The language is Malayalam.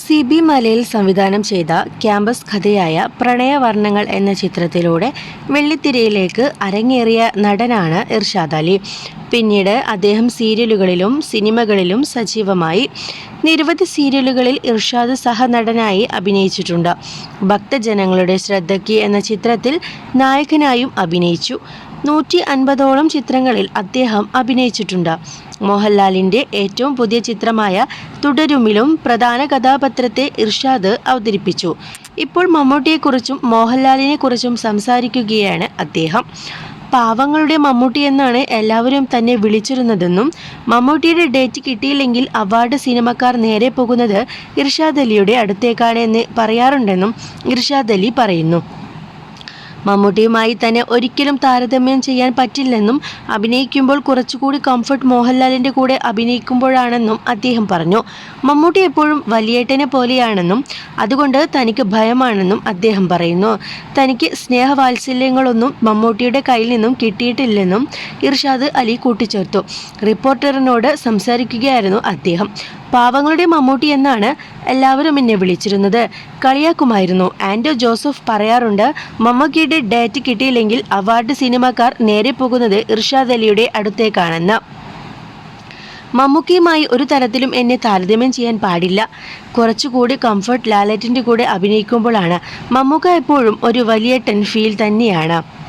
സി ബി മലയിൽ സംവിധാനം ചെയ്ത ക്യാമ്പസ് കഥയായ പ്രണയവർണങ്ങൾ എന്ന ചിത്രത്തിലൂടെ വെള്ളിത്തിരയിലേക്ക് അരങ്ങേറിയ നടനാണ് ഇർഷാദ് അലി. പിന്നീട് അദ്ദേഹം സീരിയലുകളിലും സിനിമകളിലും സജീവമായി നിരവധി സീരിയലുകളിൽ ഇർഷാദ് സഹനടനായി അഭിനയിച്ചിട്ടുണ്ട്. ഭക്തജനങ്ങളുടെ ശ്രദ്ധയ്ക്ക് എന്ന ചിത്രത്തിൽ നായകനായും അഭിനയിച്ചു. നൂറ്റി അൻപതോളം ചിത്രങ്ങളിൽ അദ്ദേഹം അഭിനയിച്ചിട്ടുണ്ട്. മോഹൻലാലിന്റെ ഏറ്റവും പുതിയ ചിത്രമായ തുടരുമിലും പ്രധാന കഥാപാത്രത്തെ ഇർഷാദ് അവതരിപ്പിച്ചു. ഇപ്പോൾ മമ്മൂട്ടിയെക്കുറിച്ചും മോഹൻലാലിനെക്കുറിച്ചും സംസാരിക്കുകയാണ് അദ്ദേഹം. പാവങ്ങളുടെ മമ്മൂട്ടി എന്നാണ് എല്ലാവരും തന്നെ വിളിച്ചിരുന്നതെന്നും മമ്മൂട്ടിയുടെ ഡേറ്റ് കിട്ടിയില്ലെങ്കിൽ അവാർഡ് സിനിമക്കാർ നേരെ പോകുന്നത് ഇർഷാദ് അലിയുടെ അടുത്തേക്കാണ് എന്ന് പറയാറുണ്ടെന്നും ഇർഷാദ് അലി പറയുന്നു. മമ്മൂട്ടിയുമായി തന്നെ ഒരിക്കലും താരതമ്യം ചെയ്യാൻ പറ്റില്ലെന്നും അഭിനയിക്കുമ്പോൾ കുറച്ചുകൂടി കംഫർട്ട് മോഹൻലാലിന്റെ കൂടെ അഭിനയിക്കുമ്പോഴാണെന്നും അദ്ദേഹം പറഞ്ഞു. മമ്മൂട്ടി എപ്പോഴും വലിയേട്ടനെ പോലെയാണെന്നും അതുകൊണ്ട് തനിക്ക് ഭയമാണെന്നും അദ്ദേഹം പറയുന്നു. തനിക്ക് സ്നേഹവാത്സല്യങ്ങളൊന്നും മമ്മൂട്ടിയുടെ കയ്യിൽ നിന്നും കിട്ടിയിട്ടില്ലെന്നും ഇർഷാദ് അലി കൂട്ടിച്ചേർത്തു. റിപ്പോർട്ടറിനോട് സംസാരിക്കുകയായിരുന്നു അദ്ദേഹം. പാവങ്ങളുടെ മമ്മൂട്ടി എന്നാണ് എല്ലാവരും എന്നെ വിളിച്ചിരുന്നത്. കളിയാക്കുമായിരുന്നു. ആൻഡോ ജോസഫ് പറയാറുണ്ട് മമ്മൂക്കിയുടെ ഡേറ്റ് കിട്ടിയില്ലെങ്കിൽ അവാർഡ് സിനിമക്കാർ നേരെ പോകുന്നത് ഇർഷാദ് അലിയുടെ അടുത്തേക്കാണെന്ന്. മമ്മൂക്കിയുമായി ഒരു തരത്തിലും എന്നെ താരതമ്യം ചെയ്യാൻ പാടില്ല. കുറച്ചുകൂടി കംഫർട്ട് ലാലറ്റിന്റെ കൂടെ അഭിനയിക്കുമ്പോഴാണ് മമ്മൂക്ക എപ്പോഴും ഒരു വലിയ ടെൻ ഫീൽ തന്നെയാണ്.